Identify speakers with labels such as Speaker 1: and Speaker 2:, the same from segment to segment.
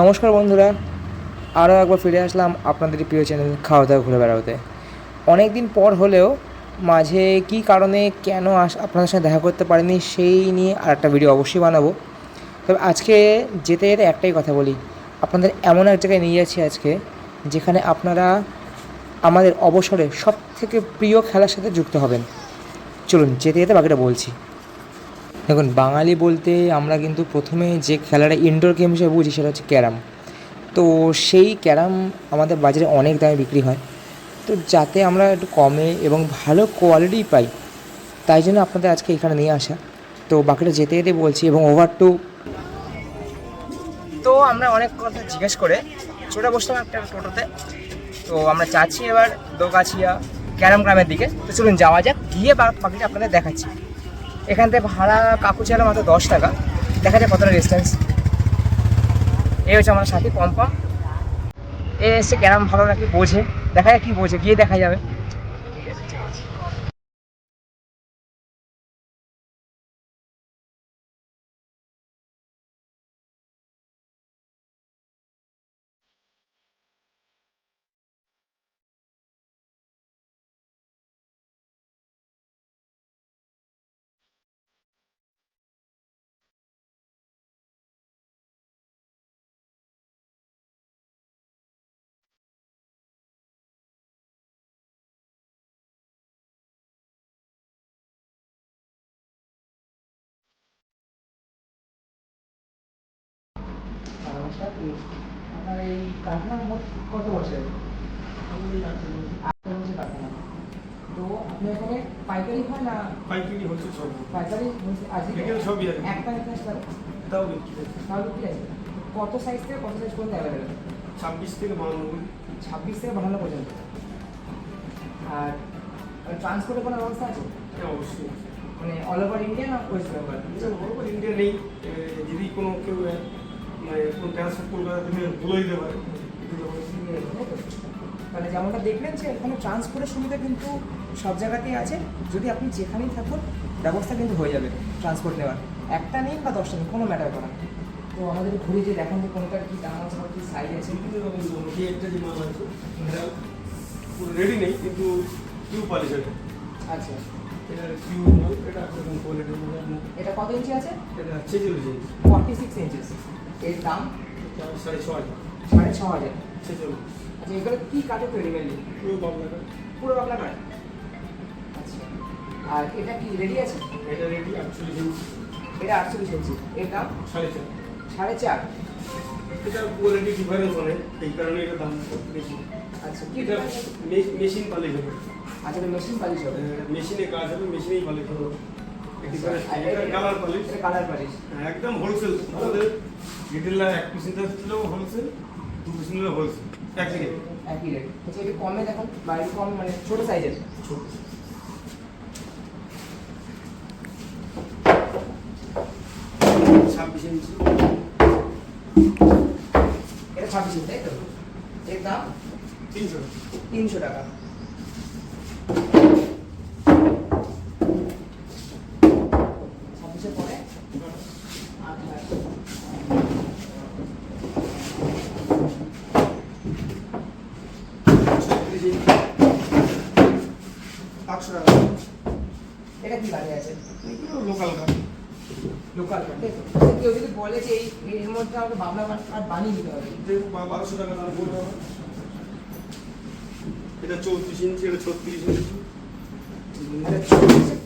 Speaker 1: নমস্কার বন্ধুরা, আরও একবার ফিরে আসলাম আপনাদের প্রিয় চ্যানেল খাওয়া দাওয়া ঘুরে বেড়াতে। অনেক দিন পর হলেও মাঝে কী কারণে কেন আস আপনাদের সাথে দেখা করতে পারিনি সেই নিয়ে আর একটা ভিডিও অবশ্যই বানাবো। তবে আজকে যেতে যেতে একটাই কথা বলি, আপনাদের এমন এক জায়গায় নিয়ে যাচ্ছি আজকে, যেখানে আপনারা আমাদের অবসরে সব থেকে প্রিয় খেলার সাথে যুক্ত হবেন। চলুন যেতে যেতে বাকিটা বলছি। দেখুন, বাঙালি বলতে আমরা কিন্তু প্রথমে যে খেলাটা ইনডোর গেম হিসেবে বুঝি সেটা হচ্ছে ক্যারাম। তো সেই ক্যারাম আমাদের বাজারে অনেক দামে বিক্রি হয়। তো যাতে আমরা একটু কমে এবং ভালো কোয়ালিটি পাই, তাই জন্য আপনাদের আজকে এখানে নিয়ে আসা। তো বাকিটা যেতে যেতে বলছি এবং ওভার টু তো আমরা অনেক কথা জিজ্ঞেস করে চলে বসলাম একটা টোটোতে। তো আমরা যাচ্ছি এবার দোগাছিয়া ক্যারাম গ্রামের দিকে। তো চলুন যাওয়া যাক, গিয়ে বাকিটা আপনাদের দেখাচ্ছি। এখান থেকে ভাড়া কাকু ছিল মাত্র দশ টাকা। দেখা যায় কতটা ডিস্টেন্স এই হচ্ছে আমার সাথে, পম্পম। এ এসে কেরাম ভালো নাকি বোঝে। দেখা যায় কী বোঝে, গিয়ে দেখা যাবে। আপনার এই কারখানার কত বছর? তো আপনি এখানে পাইকারি হয় না?
Speaker 2: পাইকারি হচ্ছে সব।
Speaker 1: পাইকারি আজকে
Speaker 2: এখানে সবই আছে।
Speaker 1: একটা একটা স্যার
Speaker 2: তাও বিক্রি
Speaker 1: তাহলে কি আছে। কত সাইজ থেকে কত সাইজ পর্যন্ত অ্যাভেলেবেল
Speaker 2: ছাব্বিশ থেকে বাহান্নব্বই
Speaker 1: ছাব্বিশ থেকে বাহান্ন পর্যন্ত। আর ট্রান্সপোর্টের কোনো ব্যবস্থা আছে?
Speaker 2: হ্যাঁ অবশ্যই
Speaker 1: মানে অল ওভার ইন্ডিয়া না ওয়েস্ট বেঙ্গল
Speaker 2: এটা বড় ইন্ডিয়া নেই। যদি কোনো কেউ মানে।
Speaker 1: মানে যেমনটা দেখলেন যে এখানে ট্রান্সপোর্টের সুবিধা কিন্তু সব জায়গাতেই আছে। যদি আপনি যেখানেই থাকুন ব্যবস্থা কিন্তু হয়ে যাবে ট্রান্সপোর্ট নেওয়ার। একটা নেই বা দশটা নেই কোনো ম্যাটার করে না। তো আমাদের ঘুরে যে দেখান যে কোনটার কী দাম আছে বা কী সাইজ আছে।
Speaker 2: একটা যে মাল আছে রেডি নেই কিন্তু কিউ পালিশ আছে।
Speaker 1: আচ্ছা।
Speaker 2: এটা কিউ এটা কোয়ালিটির
Speaker 1: এটা কত ইঞ্চি আছে?
Speaker 2: এটা ছেচল্লিশ ইঞ্চ
Speaker 1: ফর্টি সিক্স ইঞ্চেস এর দাম?
Speaker 2: সাড়ে ছ হাজার।
Speaker 1: সাড়ে ছ হাজার। আচ্ছা এগুলো কী কাঠে তৈরি মেনলি
Speaker 2: পুরো পাবনাটা
Speaker 1: পুরো বাংলা কাঠ? আচ্ছা। আর এটা কি রেডি আছে?
Speaker 2: এটা রেডি আটচল্লিশ ইঞ্চ
Speaker 1: এটা আটচল্লিশ ইঞ্চি এর দাম?
Speaker 2: সাড়ে চার।
Speaker 1: সাড়ে চার।
Speaker 2: এটা কোয়ালিটি ডিফারেন্স অনেক এই কারণে এটা দাম বেশি।
Speaker 1: আচ্ছা কি
Speaker 2: এটা মেশিন পালিশ হবে।
Speaker 1: আচ্ছা মেশিন পালিশ হবে।
Speaker 2: মেশিনে কাজ হবে মেশিনেই পালিশ হবে। কালার পালিশ
Speaker 1: কালার পালিশ
Speaker 2: একদম হোলসেল আমাদের রিটেলার এক পিস নিতে ছিল হোলসেল দু পিস নিলে হোলসেল একই রেট
Speaker 1: একই রেট আচ্ছা একটু কমে দেখুন বাইরে কম মানে ছোট সাইজের
Speaker 2: ছোট। ছাব্বিশ ইঞ্চি।
Speaker 1: এটা ছাব্বিশ ইঞ্চি তাই তো? এর দাম?
Speaker 2: তিনশো।
Speaker 1: তিনশো টাকা ছাব্বিশের পরে আঠাশ
Speaker 2: ছত্রিশ ইঞ্চি আটশো টাকা
Speaker 1: এটা কি গাড়ি আছে?
Speaker 2: লোকাল
Speaker 1: লোকাল কাঠ আচ্ছা, কেউ যদি বলে যে এই এর মধ্যে আমাকে বাবলা কাঠ বানিয়ে দিতে হবে।
Speaker 2: বারোশো টাকা পড়বে আমার। এটা চৌত্রিশ ইঞ্চি এটা ছত্রিশ ইঞ্চি।
Speaker 1: আচ্ছা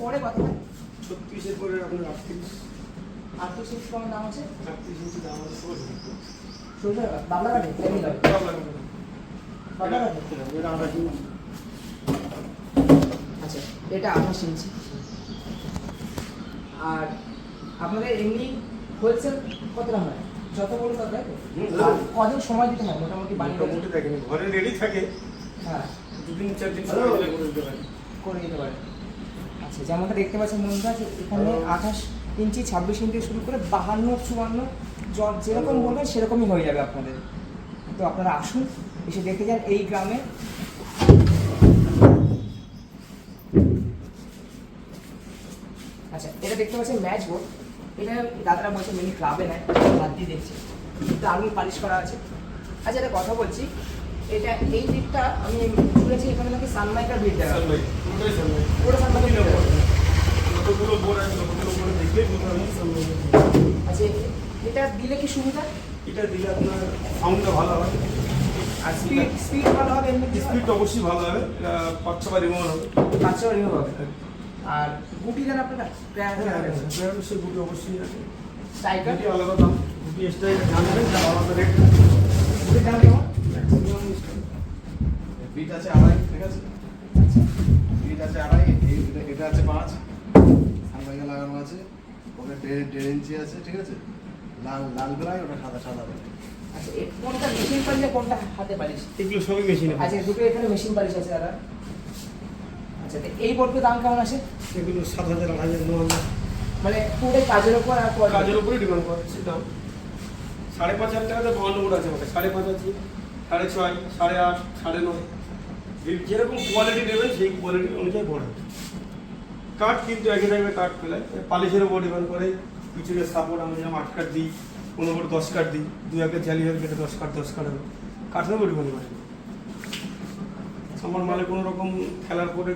Speaker 1: পরে কত হয়?
Speaker 2: ছত্রিশের পরে আপনার আটত্রিশ।
Speaker 1: আটত্রিশ ইঞ্চি কম দাম আছে?
Speaker 2: আটত্রিশ ইঞ্চি দাম আছে ষোলো
Speaker 1: ষোলোশো টাকা? বাবলা কাঠে এমনি নয় বাবলা কাঠে
Speaker 2: এটা আঠাশ ইঞ্চি।
Speaker 1: আচ্ছা এটা আঠাশ ইঞ্চি। আর আপনাদের এমনি হোলসেল কতটা হয়? যত বড় তত তাই তো? কদিন সময় দিতে হয়? মোটামুটি বানিয়ে?
Speaker 2: মোটামুটি দেখেন ঘরে রেডি থাকে।
Speaker 1: হ্যাঁ।
Speaker 2: দুদিন চার দিন সময় দিলে করে দিতে পারে
Speaker 1: করে দিতে পারে আচ্ছা যেমনটা দেখতে পাচ্ছেন বন্ধুরা যে এখানে আঠাশ ইঞ্চি ছাব্বিশ ইঞ্চি শুরু করে বাহান্ন চুয়ান্ন জ- যেরকম বলবেন সেরকমই হয়ে যাবে আপনাদের। তো আপনারা আসুন এসে দেখে যান এই গ্রামে আচ্ছা এটা দেখতে পাচ্ছেন ম্যাচ বোর্ড এটা দাদারা বলছে মিনি ক্লাবে নেয়। বাদ দিয়ে দেখছি দারুণ পালিশ করা আছে। আচ্ছা একটা কথা বলছি। এটা এই দিকটা আমি শুনেছি এখানে নাকি সানমাইকার বিট দেওয়া পুরো
Speaker 2: সানলাইট
Speaker 1: আচ্ছা এটা দিলে কি সুবিধা?
Speaker 2: এটা দিলে আপনার সাউন্ডটা ভালো হয়
Speaker 1: আর স্পিড স্পিড ভালো হবে
Speaker 2: স্পিড অবশ্যই ভালো হবে। এটা পাঁচ ছবার রিমোট হবে।
Speaker 1: পাঁচশো রিমুভ হবে। আর গুটি দেন আপনারা
Speaker 2: হ্যাঁ সে গুটি অবশ্যই আছে।
Speaker 1: স্ট্রাইকার
Speaker 2: আলাদা দাম গুটি এক্সট্রা জানবেন আলাদা রেট
Speaker 1: গুটির দাম কেমন
Speaker 3: বিট আছে আড়াই ঠিক আছে? বিট আছে আড়াই এটা- আছে পাঁচ। সানবাইকা লাগানো আছে ওটা দেড় দেড় ইঞ্চি আছে ঠিক আছে? লাল লাল বেলায় ওটা সাদা সাদা বেলায়
Speaker 1: আচ্ছা কোনটা মেশিন পালিশ কোনটা হাতে পালিশ?
Speaker 2: এগুলো সবই মেশিনে
Speaker 1: আচ্ছা দুটো এখানে মেশিন পালিশ আছে দাদা। আচ্ছা এই বোর্ডের দাম কেমন আছে
Speaker 2: এগুলো সাত হাজার আট হাজার ন হাজার।
Speaker 1: মানে পুরো কাজের উপর আর
Speaker 2: কাজের উপরে ডিমান্ড করছে দাম। সাড়ে পাঁচ হাজার টাকাতে বাউন্ন বোর্ড আছে আমাদের। সাড়ে পাঁচ আছে সাড়ে ছয় সাড়ে আট সাড়ে নয়। যেরকম কোয়ালিটি নেবেন সেই কোয়ালিটি অনুযায়ী হবে কাঠ কিন্তু একই থাকবে কাঠ পেলে পালিশের উপর ডিমান্ড করে। পিছনে সাপোর্ট আমরা যেমন আট কাঠ দিই কোনো বোর্ড দশ কাঠ দিই। দু একে চালি হবে কেটে দশ কাঠ দশ কাঠ হবে। কাঠের উপর ডিমান্ড করে। আমার মালে কোনো রকম খেলার পরে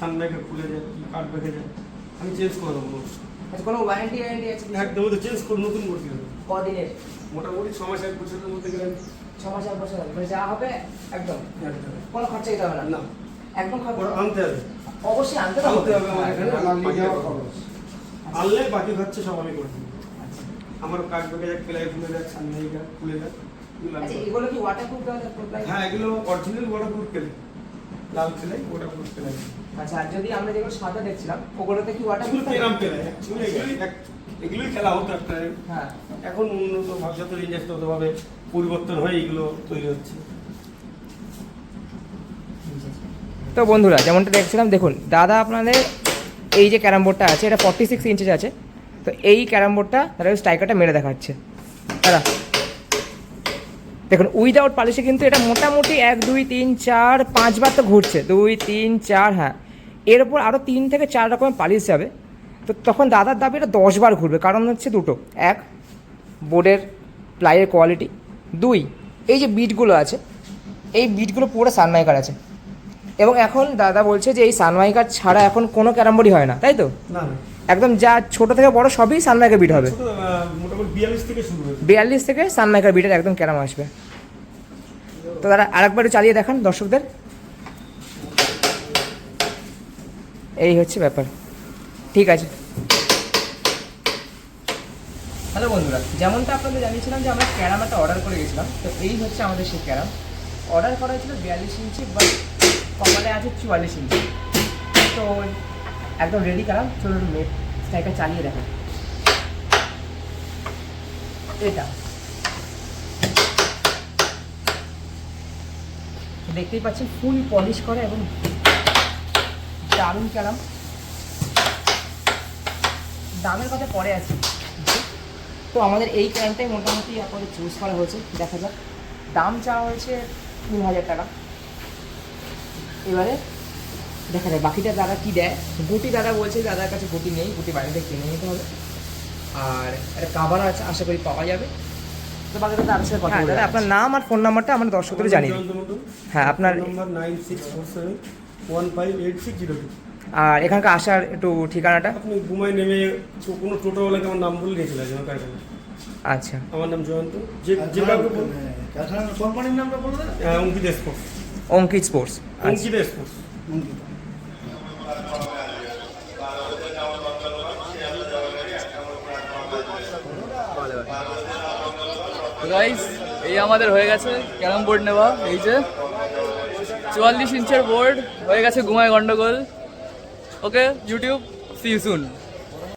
Speaker 2: সানব্যাগে খুলে যায় কি কাঠ বেঁকে যায় আমি চেঞ্জ করে দেবো।
Speaker 1: আচ্ছা কোনো ওয়ারেন্টি ওয়ারেন্টি আছে
Speaker 2: একদম তো চেঞ্জ করে নতুন করে হবে
Speaker 1: কদিনের?
Speaker 2: মোটামুটি ছ মাস এক বছরের মধ্যে গেলেন
Speaker 1: ছ মাস এক বছর মানে যা হবে একদম? কোনো খরচা দিতে হবে না?
Speaker 2: না।
Speaker 1: একদম খরচা
Speaker 2: আনতে হবে।
Speaker 1: অবশ্যই আনতে তো
Speaker 2: আনতে হবে আনলে বাকি খরচা সব আমি করে দেবো। আমার কাজ বেঁকে যাক পেলাই খুলে যাক সামনে যাক খুলে যাক এগুলো
Speaker 1: আচ্ছা এগুলো কি ওয়াটারপ্রুফ দেওয়া
Speaker 2: হ্যাঁ এগুলো অরিজিনাল ওয়াটারপ্রুফ পেলে লাল ওয়াটারপ্রুফ পেলাই
Speaker 1: আচ্ছা আর যদি আমরা যেগুলো সাদা দেখছিলাম ওগুলোতে কি
Speaker 2: কেরাম পেলাই এগুলোই খেলা হতো একটা।
Speaker 1: হ্যাঁ।
Speaker 2: এখন উন্নত পরিবর্তন হয়ে এগুলো তৈরি হচ্ছে।
Speaker 1: তো বন্ধুরা যেমনটা দেখছিলাম দেখুন দাদা আপনাদের এই যে ক্যারাম বোর্ডটা আছে এটা ফর্টি সিক্স ইঞ্চেস আছে। তো এই ক্যারাম বোর্ডটা তারা স্ট্রাইকারটা মেরে দেখাচ্ছে। দাদা। দেখুন উইদাউট পালিশে কিন্তু এটা মোটামুটি এক, দুই, তিন, চার, পাঁচবার তো ঘুরছে। দুই, তিন, চার হ্যাঁ। এর উপর আরও তিন থেকে চার রকমের পালিশ যাবে তো তখন দাদার দাবি এটা দশবার ঘুরবে, কারণ হচ্ছে দুটো। এক বোর্ডের প্লাইয়ের কোয়ালিটি দুই, এই যে বিটগুলো আছে, এই বিটগুলো পুরো সানমাইকার আছে। এবং এখন দাদা বলছে যে এই সানমাইকার ছাড়া এখন কোনো ক্যারাম বোর্ডই হয় না, তাই তো?
Speaker 2: না।
Speaker 1: একদম যা ছোট থেকে বড় সবই সানমাইকার বিট হবে।
Speaker 2: বিয়াল্লিশ থেকে
Speaker 1: সানমাইকার বিটের একদম ক্যারাম আসবে। তো দাদা আরেকবার চালিয়ে দেখান দর্শকদের। এই হচ্ছে ব্যাপার। ঠিক আছে। হ্যালো বন্ধুরা যেমনটা আপনাদের জানিয়েছিলাম যে আমরা ক্যারাম একটা অর্ডার করে গেছিলাম তো এই হচ্ছে আমাদের সেই ক্যারাম। অর্ডার করা হয়েছিল বিয়াল্লিশ ইঞ্চি বা কপালে আছে চুয়াল্লিশ ইঞ্চি। তো একদম রেডি ক্যারাম চলুন নেট স্ট্রাইকার চালিয়ে দেখেন এটা। দেখতেই পাচ্ছেন ফুল পলিশ করে এবং দারুণ ক্যারাম দামের কথা পরে আছে তো আমাদের এই ক্যারামটাই মোটামুটি আপনাদের চুজ করা হয়েছে, দেখা যাক। দাম চাওয়া হয়েছে তিন হাজার টাকা। এবারে দেখা যায় বাকিটা দাদা কি দেয়? গুটি দাদা বলছে দাদার কাছে গুটি নেই গুটি বাইরে থেকে কিনে নিতে হবে। আর একটা কাবার আছে আশা করি পাওয়া যাবে। তো বাকিটা দাদার সাথে কথা বলে আপনার নাম আর ফোন নাম্বারটা আমরা দর্শকদের জানিয়ে হ্যাঁ আপনার
Speaker 2: number nine six four seven one five eight six zero two.
Speaker 1: আর এখানকার আসার একটু ঠিকানাটা?
Speaker 2: আপনি ঘুমায় নেমে কোনো টোটোওয়ালাকে আমার নাম বলে নিয়ে চলে কারখানা
Speaker 1: আচ্ছা।
Speaker 2: আমার নাম জয়ন্ত। যে যে বলুন
Speaker 3: কারখানার কোম্পানির নামটা বলবে
Speaker 2: আহ, অঙ্কিত স্পোর্টস।
Speaker 1: অঙ্কিত স্পোর্টস। আচ্ছা
Speaker 2: অঙ্কিত স্পোর্টস।
Speaker 4: গাইস এই আমাদের হয়ে গেছে ক্যারাম বোর্ড নেওয়া, এই যে চুয়াল্লিশ ইঞ্চের বোর্ড, হয়ে গেছে গুমায় গন্ডগোল। ওকে ইউটিউব সি সুন